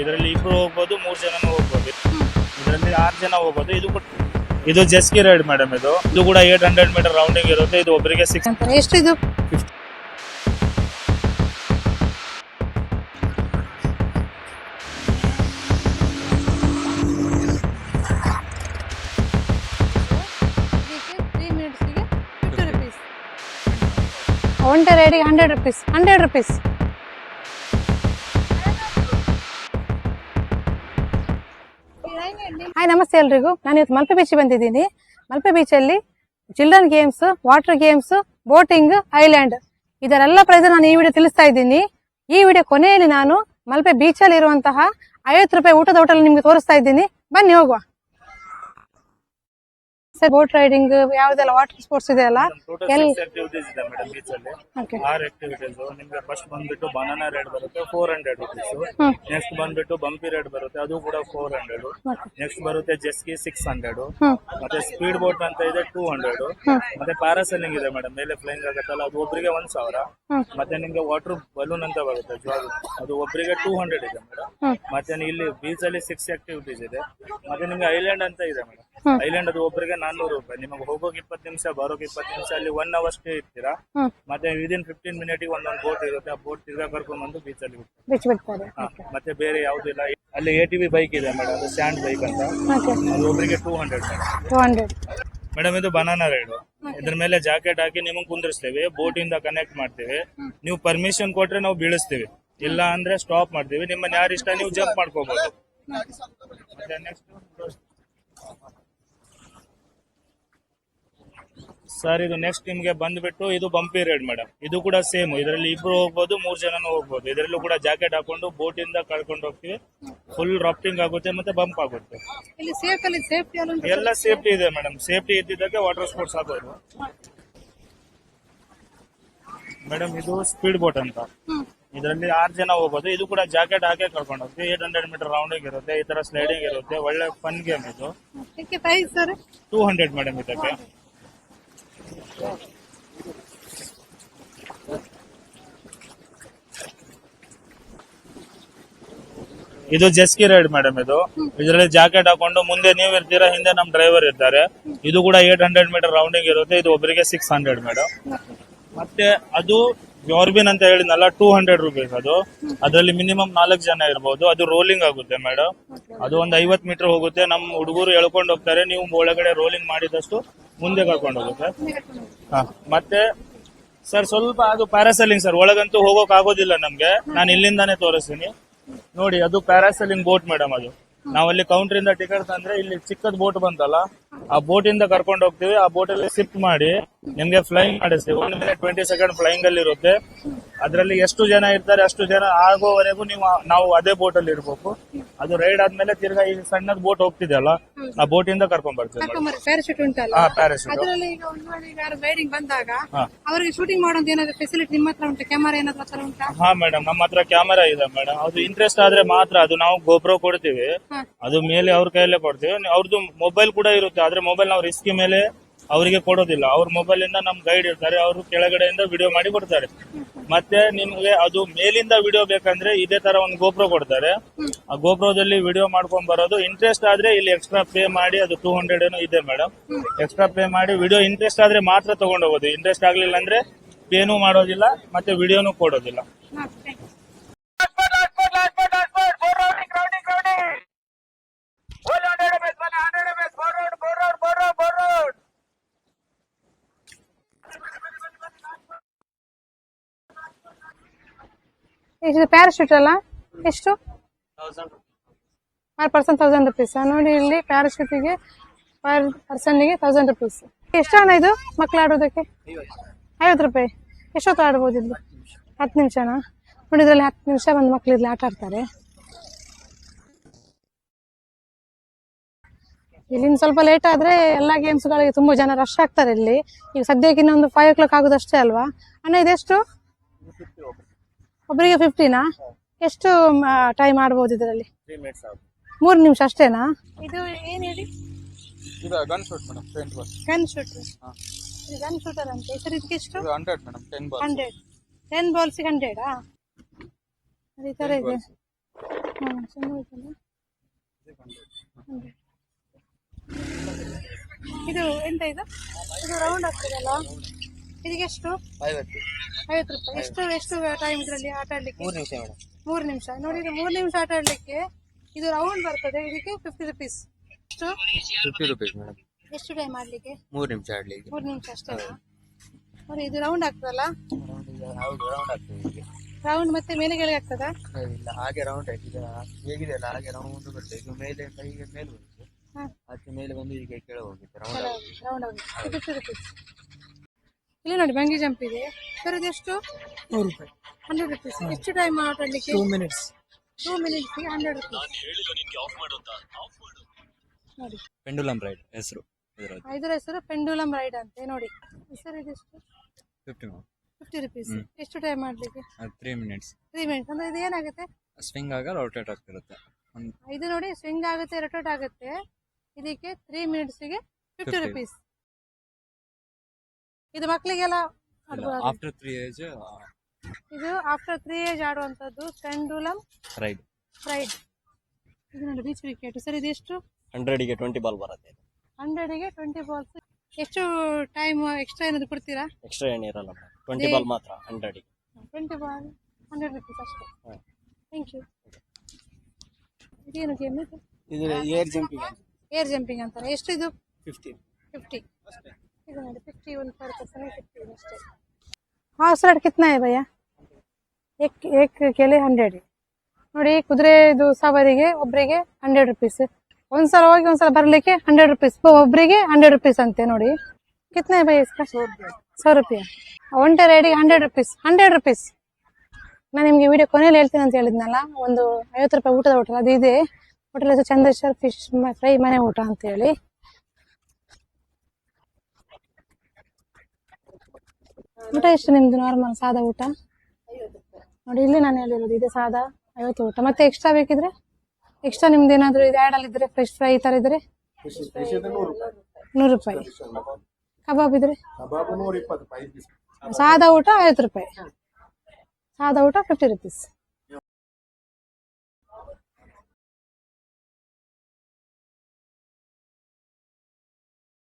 ಇದರಲ್ಲಿ ಇಬ್ರು ಹೋಗ್ಬೋದು ಮೂರ್ ಜನನೂ ಹೋಗ್ಬೋದು. ಇದರಲ್ಲಿ ಆರು ಜನ ಹೋಗ್ಬೋದು. ಇದು ಕೂಡ ಇದು ಜೆಸ್ಕಿ ರೈಡ್ ಮೇಡಮ್ ಇದು. ಇದು ಕೂಡ ಏಟ್ ಹಂಡ್ರೆಡ್ ಮೀಟರ್ ರೌಂಡಿಂಗ್ ಇರುತ್ತೆ. ಇದು ಒಬ್ಬರಿಗೆ ಸಿಕ್ಸ್ ಎಷ್ಟು ಇದು? One day ರೈಡಿಗೆ hundred rupees hundred rupees hi ನಮಸ್ತೆ ಎಲ್ರಿಗೂ. ನಾನು ಇವತ್ತು ಮಲ್ಪೆ ಬೀಚ್ ಬಂದಿದ್ದೀನಿ. ಮಲ್ಪೆ ಬೀಚಲ್ಲಿ children games water games boating island ಇದರೆಲ್ಲ price ನಾನು ಈ ವಿಡಿಯೋ ತಿಳಿಸ್ತಾ ಇದ್ದೀನಿ. ಈ ವಿಡಿಯೋ ಕೊನೆಯಲ್ಲಿ ನಾನು ಮಲ್ಪೆ ಬೀಚಲ್ಲಿ ಇರುವಂತಹ ಐವತ್ತು ರೂಪಾಯಿ ಊಟದ ಹೋಟೆಲ್ ನಿಮ್ಗೆ ತೋರಿಸ್ತಾ ಇದ್ದೀನಿ. ಬನ್ನಿ ಹೋಗುವ. ಸರ್ ಬೋಟ್ ರೈಡಿಂಗ್ ಯಾವ್ದೆಲ್ಲ ವಾಟರ್ ಸ್ಪೋರ್ಟ್ಸ್ ಇದೆ ಅಲ್ಲ? ಆಕ್ಟಿವಿಟೀಸ್ ಇದೆ ಮೇಡಮ್ ಬೀಚ್ ಅಲ್ಲಿ. ಆರ್ ಆಕ್ಟಿವಿಟೀಸ್ ನಿಮ್ಗೆ ಫಸ್ಟ್ ಬಂದ್ಬಿಟ್ಟು ಬನಾನಾ ರೈಡ್ ಬರುತ್ತೆ four hundred rupees hmm. Next ಬಂದ್ಬಿಟ್ಟು ಬಂಪಿ ರೈಡ್ ಬರುತ್ತೆ ಅದು ಕೂಡ ಫೋರ್ ಹಂಡ್ರೆಡ್ ನೆಕ್ಸ್ಟ್ ಬರುತ್ತೆ ಜೆಸ್ಕಿ ಸಿಕ್ಸ್ ಹಂಡ್ರೆಡ್ ಹ್ಮ್. ಮತ್ತೆ ಸ್ಪೀಡ್ ಬೋಟ್ ಅಂತ ಇದೆ ಟೂ ಹಂಡ್ರೆಡ್ ಮತ್ತೆ ಪ್ಯಾರಾಸೆಲಿಂಗ್ ಇದೆ ಮೇಡಮ್ ಮೇಲೆ ಫ್ಲೈಂಗ್ ಆಗುತ್ತಲ್ಲ ಅದು ಒಬ್ರಿಗೆ ಒಂದ್ ಸಾವಿರ. ಹ್ಮ್. ಮತ್ತೆ ನಿಮ್ಗೆ ವಾಟರ್ ಬಲೂನ್ ಅಂತ ಬರುತ್ತೆ ಜ್ವಾಲ ಅದು ಒಬ್ರಿಗೆ ಟೂ ಹಂಡ್ರೆಡ್ ಇದೆ ಮೇಡಮ್ ಹ್ಮ್. ಮತ್ತೆ ಇಲ್ಲಿ ಬೀಚ್ ಅಲ್ಲಿ ಸಿಕ್ಸ್ ಆಕ್ಟಿವಿಟೀಸ್ ಇದೆ. ಮತ್ತೆ ನಿಮ್ಗೆ ಐಲ್ಯಾಂಡ್ ಅಂತ ಇದೆ ಮೇಡಮ್. ಐಲ್ಯಾಂಡ್ ಅದು ಒಬ್ಬರಿಗೆ ನಾನ್ನೂರು ರೂಪಾಯಿ. ನಿಮಗೆ ಹೋಗೋಕೆ ಇಪ್ಪತ್ತು ನಿಮಿಷ ಬರೋಕೆ ಇಪ್ಪತ್ತು ನಿಮಿಷ ಅಲ್ಲಿ ಒನ್ ಅವರ್ ಸ್ಟೇ ಇರ್ತೀರಾ? ಮತ್ತೆ ವಿದಿನ್ ಫಿಫ್ಟೀನ್ ಮಿನಿಟ್ ಒಂದೊಂದು ಬೋಟ್ ಇರುತ್ತೆ. ಆ ಬೋಟ್ ತಿರ್ಗಾ ಕರ್ಕೊಂಡ್ ಬಂದು ಬೀಚ್ ಅಲ್ಲಿ ಬಿಡ್ತಾರೆ. ಹಾ, ಮತ್ತೆ ಬೇರೆ ಯಾವ್ದಿಲ್ಲ ಅಲ್ಲಿ ಎ ಟಿ ಬೈಕ್ ಇದೆ ಮೇಡಮ್ ಅದು ಸ್ಟ್ಯಾಂಡ್ ಬೈಕ್ ಅಂತ. ಓಕೆ ಅದು ಒಬ್ಬರಿಗೆ two hundred madam two hundred madam ಇದು ಬನಾನಾ ರೈಡ್ ಇದ್ರ ಮೇಲೆ ಜಾಕೆಟ್ ಹಾಕಿ ನಿಮಗೆ ಕುಂದಿರಿಸ್ತೇವೆ. ಬೋಟ್ ಇಂದ ಕನೆಕ್ಟ್ ಮಾಡ್ತೇವೆ. ನೀವು ಪರ್ಮಿಷನ್ ಕೊಟ್ರೆ ನಾವು ಬೀಳಿಸ್ತೀವಿ. ಇಲ್ಲ ಅಂದ್ರೆ ಸ್ಟಾಪ್ ಮಾಡ್ತೀವಿ. ನಿಮ್ಮನ್ನ ಯಾರು ಇಷ್ಟ ನೀವು ಜಂಪ್ ಮಾಡ್ಕೋಬಹುದು ಮತ್ತೆ ನೆಕ್ಸ್ಟ್ ಸರ್ ಇದು ನೆಕ್ಸ್ಟ್ ನಿಮ್ಗೆ ಬಂದ್ಬಿಟ್ಟು ಇದು ಬಂಪಿ ರೈಡ್ ಮೇಡಮ್ ಇದು ಕೂಡ ಸೇಮ್ ಇದರಲ್ಲಿ ಇಬ್ರು ಹೋಗ್ಬೋದು ಮೂರ್ ಜನನೂ ಹೋಗ್ಬೋದು. ಇದರಲ್ಲೂ ಕೂಡ ಜಾಕೆಟ್ ಹಾಕೊಂಡು ಬೋಟ್ ಇಂದ ಕಳ್ಕೊಂಡು ಹೋಗ್ತೀವಿ. ಫುಲ್ ರಾಫ್ಟಿಂಗ್ ಆಗುತ್ತೆ ಮತ್ತೆ ಬಂಪ್ ಆಗುತ್ತೆ. ಇಲ್ಲಿ ಸೇಫ್ ಅಲ್ಲಿ ಸೇಫ್ಟಿ ಎಲ್ಲ ಸೇಫ್ಟಿ ಇದೆ ಮೇಡಮ್ ಸೇಫ್ಟಿ ಇದ್ದಿದ್ದಕ್ಕೆ ವಾಟರ್ ಸ್ಪೋರ್ಟ್ಸ್ ಆಗೋದು ಮೇಡಮ್ ಇದು ಸ್ಪೀಡ್ ಬೋಟ್ ಅಂತ. ಇದರಲ್ಲಿ ಆರ್ ಜನ ಹೋಗೋದು ಇದು ಕೂಡ ಜಾಕೆಟ್ ಹಾಕಿ ಕರ್ಕೊಂಡು ಹೋಗ್ತೀವಿ. ಏಟ್ ಹಂಡ್ರೆಡ್ ಮೀಟರ್ ರೌಂಡಿಂಗ್ ಇರುತ್ತೆ. ಈ ತರ ಸ್ಲೈಡಿಂಗ್ ಇರುತ್ತೆ. ಒಳ್ಳೆ ಫನ್ ಗೇಮ್ ಇದು. ಟೂ ಹಂಡ್ರೆಡ್ ಮೇಡಮ್ ಇದಕ್ಕೆ. ಇದು ಜೆಸ್ಕಿ ರೈಡ್ ಮೇಡಮ್ ಇದು. ಇದರಲ್ಲಿ ಜಾಕೆಟ್ ಹಾಕೊಂಡು ಮುಂದೆ ನೀವು ಇರ್ತೀರಾ, ಹಿಂದೆ ನಮ್ ಡ್ರೈವರ್ ಇರ್ತಾರೆ. ಇದು ಕೂಡ ಏಟ್ ಹಂಡ್ರೆಡ್ ಮೀಟರ್ ರೌಂಡಿಂಗ್ ಇರುತ್ತೆ, ಇದು ಒಬ್ಬರಿಗೆ ಸಿಕ್ಸ್ ಹಂಡ್ರೆಡ್ ಮೇಡಮ್ ಮತ್ತೆ ಅದು ಜಾರ್ಬಿನ್ ಅಂತ ಹೇಳಿದ್ನಲ್ಲ ಟೂ ಹಂಡ್ರೆಡ್ ರುಪೀಸ್ ಅದು. ಅದರಲ್ಲಿ ಮಿನಿಮಮ್ ನಾಲ್ಕು ಜನ ಇರ್ಬೋದು. ಅದು ರೋಲಿಂಗ್ ಆಗುತ್ತೆ ಮೇಡಮ್ ಅದು ಒಂದು ಐವತ್ ಮೀಟರ್ ಹೋಗುತ್ತೆ. ನಮ್ಮ ಹುಡುಗರು ಎಳ್ಕೊಂಡು ಹೋಗ್ತಾರೆ. ನೀವು ಒಳಗಡೆ ರೋಲಿಂಗ್ ಮಾಡಿದಷ್ಟು ಮುಂದೆ ಕರ್ಕೊಂಡು ಹೋಗುತ್ತೆ. ಹಾ, ಮತ್ತೆ ಸರ್ ಸ್ವಲ್ಪ ಅದು ಪ್ಯಾರಾಸೆಲಿಂಗ್ ಸರ್ ಒಳಗಂತೂ ಹೋಗೋಕ್ ಆಗೋದಿಲ್ಲ ನಮ್ಗೆ. ನಾನು ಇಲ್ಲಿಂದಾನೇ ತೋರಿಸ್ತೀನಿ. ನೋಡಿ, ಅದು ಪ್ಯಾರಾಸೆಲಿಂಗ್ ಬೋಟ್ ಮೇಡಮ್ ಅದು. ನಾವಲ್ಲಿ ಕೌಂಟರ್ ಇಂದ ಟಿಕೆಟ್ ತಂದ್ರೆ ಇಲ್ಲಿ ಚಿಕ್ಕದ್ ಬೋಟ್ ಬಂತಲ್ಲ, ಆ ಬೋಟ್ ಇಂದ ಕರ್ಕೊಂಡು ಹೋಗ್ತೀವಿ. ಆ ಬೋಟ್ ಅಲ್ಲಿ ಶಿಫ್ಟ್ ಮಾಡಿ ನಿಮ್ಗೆ ಫ್ಲೈಯಿಂಗ್ ಮಾಡಿಸ್ತೀವಿ. One minute twenty second flying ಅಲ್ಲಿ ಇರುತ್ತೆ. ಅದರಲ್ಲಿ ಎಷ್ಟು ಜನ ಇರ್ತಾರೆ, ಅಷ್ಟು ಜನ ಆಗೋವರೆಗೂ ನೀವು, ನಾವು ಅದೇ ಬೋಟ್ ಅಲ್ಲಿ ಇರ್ಬೇಕು. ಅದು ರೈಡ್ ಆದ್ಮೇಲೆ ತಿರ್ಗಾ ಈ ಸಣ್ಣದ್ ಬೋಟ್ ಹೋಗ್ತಿದೆ ಅಲ್ಲ ಆ ಬೋಟ್ ಇಂದ ಕರ್ಕೊಂಡ್ ಬರ್ತೀವಿ. ಮೇಡಮ್ ಪ್ಯಾರಾಶೂಟ್ ಉಂಟಲ್ಲ? ಹಾ ಪ್ಯಾರಾಶೂಟ್ ಅದರಲ್ಲಿ ಈಗ ರೈಡಿಂಗ್ ಬಂದಾಗ ಹಾ. ಅವರಿಗೆ ಶೂಟಿಂಗ್ ಮಾಡೋದ್ ಏನಾದ್ರು ಫೆಸಿಲಿಟಿ ನಿಮ್ಮ ಹತ್ರ ಉಂಟು? ಕ್ಯಾಮರಾ ಏನಾದ್ರು ಹತ್ರ ಉಂಟಾ? ಹಾ ಮೇಡಮ್ ನಮ್ಮ ಹತ್ರ ಕ್ಯಾಮೆರಾ ಇದೆ ಮೇಡಮ್ ಅದು ಇಂಟ್ರೆಸ್ಟ್ ಆದ್ರೆ ಮಾತ್ರ ಅದು ನಾವು ಗೋಪ್ರೋ ಕೊಡ್ತೀವಿ. ಹಾ. ಅದು ಮೇಲೆ ಅವ್ರ ಕೈಯಲ್ಲೇ ಕೊಡ್ತೀವಿ. ಅವ್ರದ್ದು ಮೊಬೈಲ್ ಕೂಡ ಇರುತ್ತೆ. ಆದ್ರೆ ಮೊಬೈಲ್ ನಾವು ರಿಸ್ಕ್ ಮೇಲೆ ಅವರಿಗೆ ಕೊಡೋದಿಲ್ಲ. ಅವ್ರ ಮೊಬೈಲ್ ಇಂದ ನಮ್ ಗೈಡ್ ಇರ್ತಾರೆ. ಅವರು ಕೆಳಗಡೆಯಿಂದ ವಿಡಿಯೋ ಮಾಡಿ ಕೊಡ್ತಾರೆ. ಮತ್ತೆ ನಿಮ್ಗೆ ಅದು ಮೇಲಿಂದ ವಿಡಿಯೋ ಬೇಕಂದ್ರೆ ಇದೇ ತರ ಒಂದು ಗೋಪ್ರೋ ಕೊಡ್ತಾರೆ. ಆ ಗೋಪ್ರೋದಲ್ಲಿ ವಿಡಿಯೋ ಮಾಡ್ಕೊಂಡ್ ಬರೋದು ಇಂಟ್ರೆಸ್ಟ್ ಆದ್ರೆ ಇಲ್ಲಿ ಎಕ್ಸ್ಟ್ರಾ ಪೇ ಮಾಡಿ ಅದು ಟೂ ಹಂಡ್ರೆಡ್ ಏನೋ ಇದೆ ಮೇಡಮ್ ಎಕ್ಸ್ಟ್ರಾ ಪೇ ಮಾಡಿ ವಿಡಿಯೋ ಇಂಟ್ರೆಸ್ಟ್ ಆದ್ರೆ ಮಾತ್ರ ತಗೊಂಡೋಗೋದು ಇಂಟ್ರೆಸ್ಟ್ ಆಗ್ಲಿಲ್ಲ ಅಂದ್ರೆ ಪೇನು ಮಾಡೋದಿಲ್ಲ, ಮತ್ತೆ ವಿಡಿಯೋನು ಕೊಡೋದಿಲ್ಲ. ಇದು ಪ್ಯಾರಾಶೂಟ್ ಅಲ್ಲ? ಎಷ್ಟು? ಪರ್ ಪರ್ಸನ್ ತೌಸಂಡ್ ರುಪೀಸ್ ನೋಡಿ ಇಲ್ಲಿ ಪ್ಯಾರಾಶೂಟಿಗೆ ಪರ್ ಪರ್ಸನ್ಗೆ ತೌಸಂಡ್ ರುಪೀಸ್ ಎಷ್ಟು ಹಣ ಇದು? ಮಕ್ಳು ಆಡೋದಕ್ಕೆ? ಐವತ್ತು ರೂಪಾಯಿ. ಎಷ್ಟೊತ್ತು ಆಡ್ಬೋದು ಇಲ್ಲಿ? ಹತ್ತು ನಿಮಿಷನಾ? ನೋಡಿ ಇದರಲ್ಲಿ ಹತ್ತು ನಿಮಿಷ ಬಂದು ಮಕ್ಳು ಇಲ್ಲಿ ಆಟ ಆಡ್ತಾರೆ. ಇಲ್ಲಿಂದ ಸ್ವಲ್ಪ ಲೇಟ್ ಆದ್ರೆ ಎಲ್ಲ ಗೇಮ್ಸ್ಗಳಿಗೆ ತುಂಬಾ ಜನ ರಶ್ ಆಗ್ತಾರೆ ಇಲ್ಲಿ. ಈಗ ಸದ್ಯಕ್ಕೆ ಇನ್ನೊಂದು ಫೈವ್ ಓ ಕ್ಲಾಕ್ ಆಗೋದಷ್ಟೇ ಅಲ್ವಾ? ಅಣ್ಣ ಇದೆಷ್ಟು? ಒಬ್ಬರಿಗೆ ಫಿಫ್ಟಿನಾ ಎಷ್ಟು ಟೈಮ್ ಆಡ್ಬೋದು ಇದರಲ್ಲಿ? ಮೂರು ನಿಮಿಷ ಅಷ್ಟೇನಾ? ಇದು ಏನು ಹೇಳಿ? ಇದು gun shoot madam paint ball gun shoot gun shooter ಅಂತ ಸರ್ ಇದಕ್ಕೆ ಎಷ್ಟು? ಇದು hundred madam ten ball hundred ten balls ಹಂಡ್ರೆಡಾ ಈ ತರ ಇದೆ. ಹಾ, ಚೆಂದ ಉಂಟಲ್ಲ? ಇದು ಎಂತ ಇದು? ಇದು ರೌಂಡ್ ಆಗ್ತದಲ್ಲ? ಇದಕ್ಕೆ ಎಷ್ಟು? ಐವತ್ತು. ಐವತ್ತು ರೂಪಾಯಿ. ಎಷ್ಟು ಎಷ್ಟು ಟೈಮ್ ಇದರಲ್ಲಿ ಆಟ ಆಡ್ಲಿಕ್ಕೆ? ಮೂರು ನಿಮಿಷ ಮೇಡಮ್. ಮೂರು ನಿಮಿಷ. ನೋಡಿ ಮೂರು ನಿಮಿಷ ಆಟ ಆಡ್ಲಿಕ್ಕೆ ಇದು ರೌಂಡ್ ಬರ್ತದೆ. ಇದಕ್ಕೆ ಫಿಫ್ಟಿ ರುಪೀಸ್ ಎಷ್ಟು? Fifty rupees madam. ಎಷ್ಟು ಟೈಮ್ ಆಡ್ಲಿಕ್ಕೆ? ಮೂರು ನಿಮಿಷ ಆಡ್ಲಿಕ್ಕೆ. ಮೂರು ನಿಮಿಷ ಅಷ್ಟೇ. ನೋಡಿ ಇದು ರೌಂಡ್ ಆಗ್ತದಲ್ಲ? ಹೌದು ರೌಂಡ್ ಆಗ್ತದೆ ಹೀಗೆ. ರೌಂಡ್ ಮತ್ತೆ ಮೇಲೆ ಕೆಳಗೆ ಆಗ್ತದ? ಇಲ್ಲ ಹಾಗೆ ರೌಂಡ್ ಆಯ್ತು ಈಗ ಹೇಗಿದೆ ಅಲ್ಲ ಹಾಗೆ ರೌಂಡ್ ಬರ್ತದೆ. ಇದು ಮೇಲೆ ಕೈಗೆ ಮೇಲೆ ಬರುತ್ತೆ ಅದಕ್ಕೆ ಮೇಲೆ ಬಂದು ಈಗ ಕೆಳಗೆ ಹೋಗುತ್ತೆ. ರೌಂಡ್ ರೌಂಡ್ ಆಗುತ್ತೆ. ಫಿಫ್ಟಿ ರುಪೀಸ್ ಇಲ್ಲಿ ನೋಡಿ ಬಂಗಿ ಜಂಪ್ ಇದೆ. ಸರ್ ಇದೆಷ್ಟು ನೂರು ರೂಪಾಯಿ. ಹಂಡ್ರೆಡ್ ರುಪೀಸ್ ಎಷ್ಟು ಟೈಮ್ ಆಟ ಆಡ್ಲಿಕ್ಕೆ? Two minutes two minutes hundred rupees ನೋಡಿ. ಪೆಂಡುಲಮ್ ರೈಡ್ ಹೆಸರು. ಇದರ ಹೆಸರು ಪೆಂಡುಲಮ್ ರೈಡ್ ಅಂತ. ನೋಡಿ. ಸರ್ ಇದೆಷ್ಟು ಫಿಫ್ಟಿ ಫಿಫ್ಟಿ ರುಪೀಸ್ ಎಷ್ಟು ಟೈಮ್ ಮಾಡ್ಲಿಕ್ಕೆ ತ್ರೀ ಮಿನಿಟ್ಸ್ ತ್ರೀ ಮಿನಿಟ್ಸ್ ಅಂದ್ರೆ ಇದು ಏನಾಗುತ್ತೆ? ಸ್ವಿಂಗ್ ಆಗ ರೊಟೇಟ್ ಆಗ್ತಿರುತ್ತೆ. ಒಂದು ಇದು ನೋಡಿ ಸ್ವಿಂಗ್ ಆಗುತ್ತೆ ರೊಟೇಟ್ ಆಗುತ್ತೆ. ಇದಕ್ಕೆ ತ್ರೀ ಮಿನಿಟ್ಸ್ಗೆ ಫಿಫ್ಟಿ 50. ರುಪೀಸ್ ಇದು ಮಕ್ಕಳಿಗೆಲ್ಲ ಇದು ಆಫ್ಟರ್ ತ್ರೀ ಏಜ್ ಆಡುವಂತದ್ದು ಪೆಂಡುಲಮ್ ರೈಡ್ ರೈಡ್ ಇದು ನೋಡಿ ಬೀಚ್ ವಿಕೆಟ್ ಸರ್ ಇದು ಎಷ್ಟು? ಹಂಡ್ರೆಡ್ಗೆ ಟ್ವೆಂಟಿ ಬಾಲ್ ಬರುತ್ತೆ ಹಂಡ್ರೆಡ್ಗೆ ಟ್ವೆಂಟಿ ಬಾಲ್ಸ್ ಎಷ್ಟು ಟೈಮ್ ಎಕ್ಸ್ಟ್ರಾ ಏನಾದ್ರು ಕೊಡ್ತೀರಾ? ಎಕ್ಸ್ಟ್ರಾ ಏನಿರಲ್ಲ ಟ್ವೆಂಟಿ ಬಾಲ್ ಮಾತ್ರ ಹಂಡ್ರೆಡ್ಗೆ. ಟ್ವೆಂಟಿ ಬಾಲ್ ಹಂಡ್ರೆಡ್ ರುಪೀಸ್ ಅಷ್ಟೇ. ಥ್ಯಾಂಕ್ ಯು ಇದೇನು ಗೇಮ್ ಇದು? ಇದು ಏರ್ ಜಂಪಿಂಗ್ ಏರ್ ಜಂಪಿಂಗ್ ಅಂತಾರೆ. ಎಷ್ಟು ಇದು? ಫಿಫ್ಟಿ ಫಿಫ್ಟಿ ಇದು ನೋಡಿ ಫಿಫ್ಟಿ ಒಂದು पर पर्सन फिफ्टी ಅಷ್ಟೇ ಹಾರ್ಸ್ ರೈಡ್ ಕಿತ್ನಾ है भैया एक एक के लिए ಹಂಡ್ರೆಡ್ ನೋಡಿ ಕುದುರೆ ಇದು ಸವಾರಿಗೆ ಒಬ್ರಿಗೆ ಹಂಡ್ರೆಡ್ ರುಪೀಸ್ ಒಂದ್ಸಲ ಹೋಗಿ ಒಂದ್ಸಲ ಬರ್ಲಿಕ್ಕೆ ಹಂಡ್ರೆಡ್ ರುಪೀಸ್ ಒಬ್ರಿಗೆ ಹಂಡ್ರೆಡ್ ರುಪೀಸ್ ಅಂತೆ ನೋಡಿ ಕಿತ್ನಾ है भैया इसका ಸौ ರೂಪಾಯಿ ಒಂಟೆ ರೈಡಿಗೆ ಹಂಡ್ರೆಡ್ ರುಪೀಸ್ ಹಂಡ್ರೆಡ್ ರುಪೀಸ್ ನಾನು ನಿಮ್ಗೆ ವಿಡಿಯೋ ಕೊನೆಯಲ್ಲಿ ಹೇಳ್ತೀನಿ ಅಂತ ಹೇಳಿದ್ನಲ್ಲ ಒಂದು ಐವತ್ತು ರೂಪಾಯಿ ಊಟದ ಹೋಟೆಲ್ ಅದು ಇದೆ ಹೋಟೆಲ್ ಹೆಸರು ಚಂದ್ರೇಶ್ವರ್ ಫಿಶ್ ಫ್ರೈ ಮನೆ ಊಟ ಅಂತ ಊಟ ಎಷ್ಟು ನಿಮ್ದು ನಾರ್ಮಲ್ ಸಾದಾ ಊಟ? ನೋಡಿ ಇಲ್ಲಿ ನಾನು ಹೇಳಿರೋದು ಇದೆ ಸಾದಾ ಐವತ್ತು ಊಟ. ಮತ್ತೆ ಎಕ್ಸ್ಟ್ರಾ ಬೇಕಿದ್ರೆ? ಎಕ್ಸ್ಟ್ರಾ ನಿಮ್ದು ಏನಾದರೂ ಇದು ಆ್ಯಡ್ ಅಲ್ಲಿ ಇದ್ರೆ ಫ್ರೆಶ್ ಫ್ರೈ ಈ ತರ ಇದ್ರೆ? ನೂರು ರೂಪಾಯಿ. ಕಬಾಬ್ ಇದ್ರೆ? ಸಾದಾ ಊಟ ಐವತ್ತು ರೂಪಾಯಿ. ಸಾದಾ ಊಟ ಫಿಫ್ಟಿ ರುಪೀಸ್